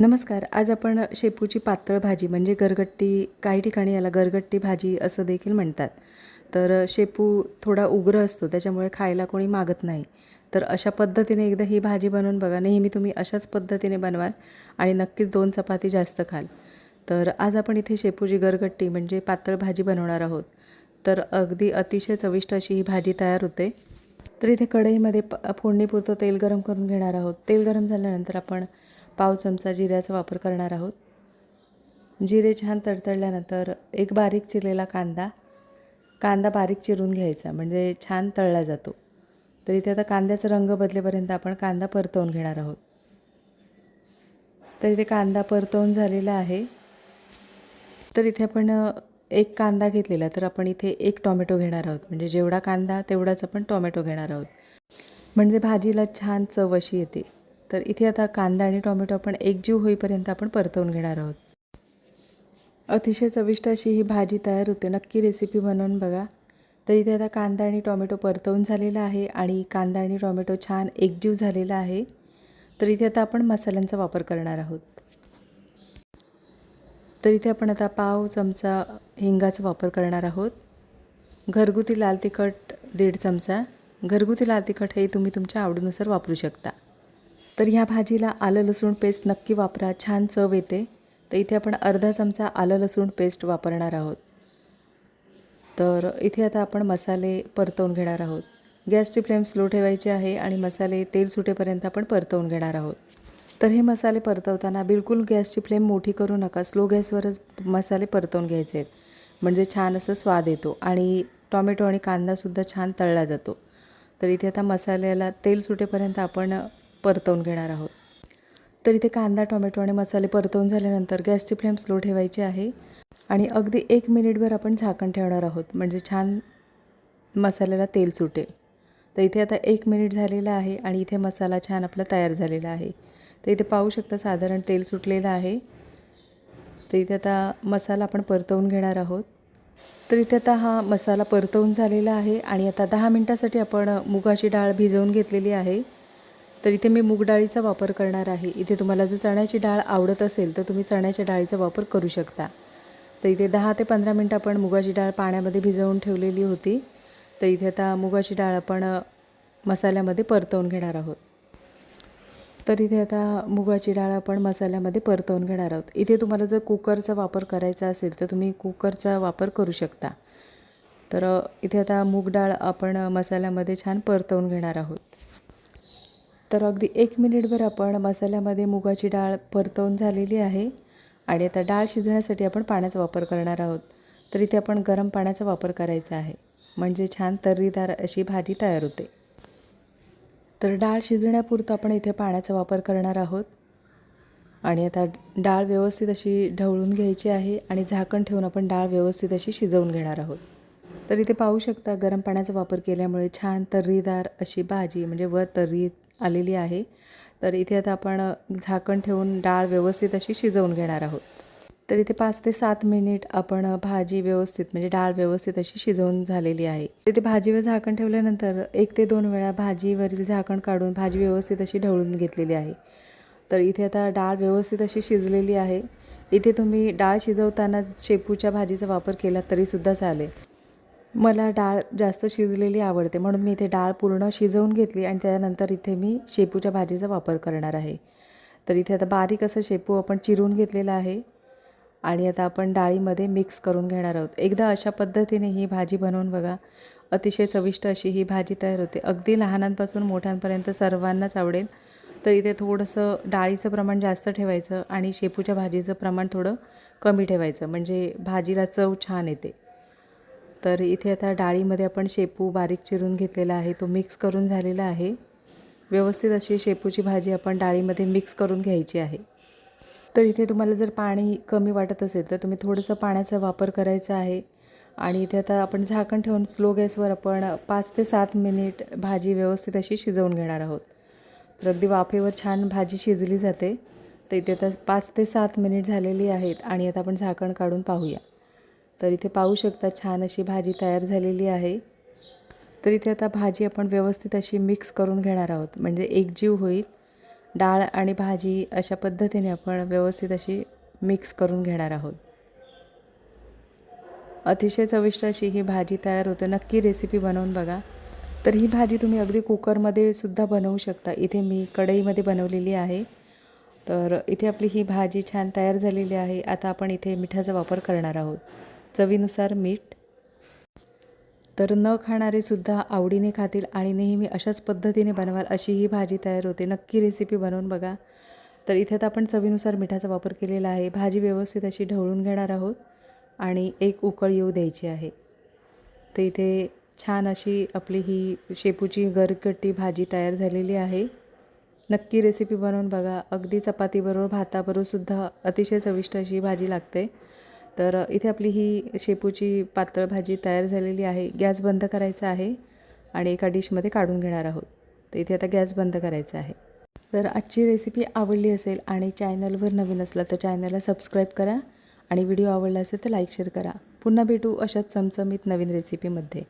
नमस्कार आज आपण शेपूची पातळ भाजी म्हणजे गरगट्टी काही ठिकाणी याला गरगट्टी भाजी असं देखील म्हणतात. तर शेपू थोडा उग्र असतो त्याच्यामुळे खायला कोणी मागत नाही. तर अशा पद्धतीने एकदा ही भाजी बनवून बघा. नेहमी तुम्ही अशाच पद्धतीने बनवाल आणि नक्कीच दोन चपाती जास्त खाल. तर आज आपण इथे शेपूची गरगट्टी म्हणजे पातळ भाजी बनवणार आहोत. तर अगदी अतिशय चविष्ट अशी ही भाजी तयार होते. तर इथे कढईमध्ये प फोडणीपुरतं तेल गरम करून घेणार आहोत. तेल गरम झाल्यानंतर आपण पाव चमचा जिऱ्याचा वापर करणार आहोत. जिरे छान तडतडल्यानंतर एक बारीक चिरलेला कांदा कांदा बारीक चिरून घ्यायचा म्हणजे छान तळला जातो. तर इथे आता कांद्याचा रंग बदलेपर्यंत आपण कांदा परतवून घेणार आहोत. तर इथे कांदा परतवून झालेला आहे. तर इथे आपण एक कांदा घेतलेला तर आपण इथे एक टॉमॅटो घेणार आहोत. म्हणजे जेवढा कांदा तेवढाच आपण टॉमॅटो घेणार आहोत. म्हणजे भाजीला छान चव अशी येते. तर इथे आता कांदा आणि टॉमॅटो आपण एकजीव होईपर्यंत आपण परतवून घेणार आहोत. अतिशय चविष्ट अशी ही भाजी तयार होते. नक्की रेसिपी बनवून बघा. तर इथे आता कांदा आणि टॉमॅटो परतवून झालेला आहे आणि कांदा आणि टॉमॅटो छान एकजीव झालेला आहे. तर इथे आता आपण मसाल्यांचा वापर करणार आहोत. तर इथे आपण आता पाव चमचा हिंगाचा वापर करणार आहोत. घरगुती लाल तिखट दीड चमचा. घरगुती लाल तिखट हे तुम्ही तुमच्या आवडीनुसार वापरू शकता. तर ह्या भाजीला आलं लसूण पेस्ट नक्की वापरा छान चव येते. तर इथे आपण अर्धा चमचा आलं लसूण पेस्ट वापरणार आहोत. तर इथे आता आपण मसाले परतवून घेणार आहोत. गॅसची फ्लेम स्लो ठेवायची आहे आणि मसाले तेल सुटेपर्यंत आपण परतवून घेणार आहोत. तर हे मसाले परतवताना बिलकुल गॅसची फ्लेम मोठी करू नका. स्लो गॅसवरच मसाले परतवून घ्यायचे आहेत. म्हणजे छान असं स्वाद येतो आणि टॉमॅटो आणि कांदासुद्धा छान तळला जातो. तर इथे आता मसाल्याला तेल सुटेपर्यंत आपण परतवून घेणार आहोत. तर इथे कांदा टोमॅटो आणि मसाले परतवून झाल्यानंतर गॅसची फ्लेम स्लो ठेवायची आहे आणि अगदी एक मिनिटभर आपण झाकण ठेवणार आहोत म्हणजे छान मसाल्याला तेल सुटेल. तर इथे आता एक मिनिट झालेला आहे आणि इथे मसाला छान आपला तयार झालेला आहे. तर इथे पाहू शकता साधारण तेल सुटलेलं आहे. तर इथे आता मसाला आपण परतवून घेणार आहोत. तर इथे आता हा मसाला परतवून झालेला आहे आणि आता दहा मिनटासाठी आपण मुगाची डाळ भिजवून घेतलेली आहे. तर इथे मी मूग डाळीचा वापर करणार आहे. इथे तुम्हाला जर चण्याची डाळ आवडत असेल तर तुम्ही चण्याच्या डाळीचा वापर करू शकता. तर इथे दहा ते पंधरा मिनटं आपण मुगाची डाळ पाण्यामध्ये भिजवून ठेवलेली होती. तर इथे आता मुगाची डाळ आपण मसाल्यामध्ये परतवून घेणार आहोत. तर इथे आता मुगाची डाळ आपण मसाल्यामध्ये परतवून घेणार आहोत. इथे तुम्हाला जर कुकरचा वापर करायचा असेल तर तुम्ही कुकरचा वापर करू शकता. तर इथे आता मूग डाळ आपण मसाल्यामध्ये छान परतवून घेणार आहोत. तर अगदी एक मिनिटभर आपण मसाल्यामध्ये मुगाची डाळ परतवून झालेली आहे. आणि आता डाळ शिजण्यासाठी आपण पाण्याचा वापर करणार आहोत. तर इथे आपण गरम पाण्याचा वापर करायचा आहे. म्हणजे छान तर्रीदार अशी भाजी तयार होते. तर डाळ शिजण्यापुरतं आपण इथे पाण्याचा वापर करणार आहोत. आणि आता डाळ व्यवस्थित अशी ढवळून घ्यायची आहे आणि झाकण ठेवून आपण डाळ व्यवस्थित अशी शिजवून घेणार आहोत. तर इथे पाहू शकता गरम पाण्याचा वापर केल्यामुळे छान तर्रीदार अशी भाजी म्हणजे व तर्री आलेली आहे. तर इथे आता आपण झाकण ठेवून डाळ व्यवस्थित अशी शिजवून घेणार आहोत. तर इथे पाच ते सात मिनिट आपण भाजी व्यवस्थित म्हणजे डाळ व्यवस्थित अशी शिजवून झालेली आहे. तिथे भाजीवर झाकण ठेवल्यानंतर एक ते दोन वेळा भाजीवरील झाकण काढून भाजी व्यवस्थित अशी ढवळून घेतलेली आहे. तर इथे आता डाळ व्यवस्थित अशी शिजलेली आहे. इथे तुम्ही डाळ शिजवताना शेपूच्या भाजीचा वापर केला तरीसुद्धा चालेल. मला डाळ जास्त शिजलेली आवडते म्हणून मी इथे डाळ पूर्ण शिजवून घेतली आणि त्यानंतर इथे मी शेपूच्या भाजीचा वापर करणार आहे. तर इथे आता बारीक असं शेपू आपण चिरून घेतलेला आहे आणि आता आपण डाळीमध्ये मिक्स करून घेणार आहोत. एकदा अशा पद्धतीने ही भाजी बनवून बघा. अतिशय चविष्ट अशी ही भाजी तयार होते. अगदी लहानांपासून मोठ्यांपर्यंत सर्वांनाच आवडेल. तर इथे थोडंसं डाळीचं प्रमाण जास्त ठेवायचं आणि शेपूच्या भाजीचं प्रमाण थोडं कमी ठेवायचं. म्हणजे भाजीला चव छान येते. तर इथे आता डाळीमध्ये आपण शेपू बारीक चिरून घेतलेला आहे. तो मिक्स करून झालेला आहे. व्यवस्थित अशी शेपूची भाजी आपण डाळीमध्ये मिक्स करून घ्यायची आहे. तर इथे तुम्हाला जर पाणी कमी वाटत असेल तर तुम्ही थोडंसं पाण्याचा वापर करायचा आहे. आणि इथे आता आपण झाकण ठेवून स्लो गॅसवर आपण पाच ते सात मिनिट भाजी व्यवस्थित अशी शिजवून घेणार आहोत. तर अगदी वाफेवर छान भाजी शिजली जाते. तर इथे आता पाच ते सात मिनिट झालेली आहेत आणि आता आपण झाकण काढून पाहूया. तर इथे पाहू शकता छान अशी भाजी तयार झालेली आहे. तर इथे आता भाजी आपण व्यवस्थित अशी मिक्स करून घेणार आहोत. म्हणजे एकजीव होईल. डाळ आणि भाजी अशा पद्धतीने आपण व्यवस्थित अशी मिक्स करून घेणार आहोत. अतिशय चविष्ट अशी ही भाजी तयार होते. नक्की रेसिपी बनवून बघा. तर ही भाजी तुम्ही अगदी कुकरमध्ये सुद्धा बनवू शकता. इथे मी कढईमध्ये बनवलेली आहे. तर इथे आपली ही भाजी छान तयार झालेली आहे. आता आपण इथे मिठाचा वापर करणार आहोत. चवीनुसार मीठ. तर न खाणारे सुद्धा आवडीने खातील आणि नेहमी अशाच पद्धतीने बनवाल अशी ही भाजी तयार होते. नक्की रेसिपी बनवून बघा. तर इथे तर आपण चवीनुसार मिठाचा वापर केलेला आहे. भाजी व्यवस्थित अशी ढवळून घेणार आहोत आणि एक उकळ येऊ द्यायची आहे. तर इथे छान अशी आपली ही शेपूची गरगट्टी भाजी तयार झालेली आहे. नक्की रेसिपी बनवून बघा. अगदी चपातीबरोबर भाताबरोबरसुद्धा अतिशय चविष्ट अशी भाजी लागते. तर इथे आपली ही शेपूची पातळ भाजी तयार झालेली आहे. गॅस बंद करायचा आहे आणि एका डिशमध्ये काढून घेणार आहोत. तर इथे आता गॅस बंद करायचा आहे. तर आजची रेसिपी आवडली असेल आणि चॅनलवर नवीन असला तर चॅनलला सबस्क्राईब करा आणि व्हिडिओ आवडला असेल तर लाईक शेअर करा. पुन्हा भेटू अशाच चमचमीत नवीन रेसिपीमध्ये.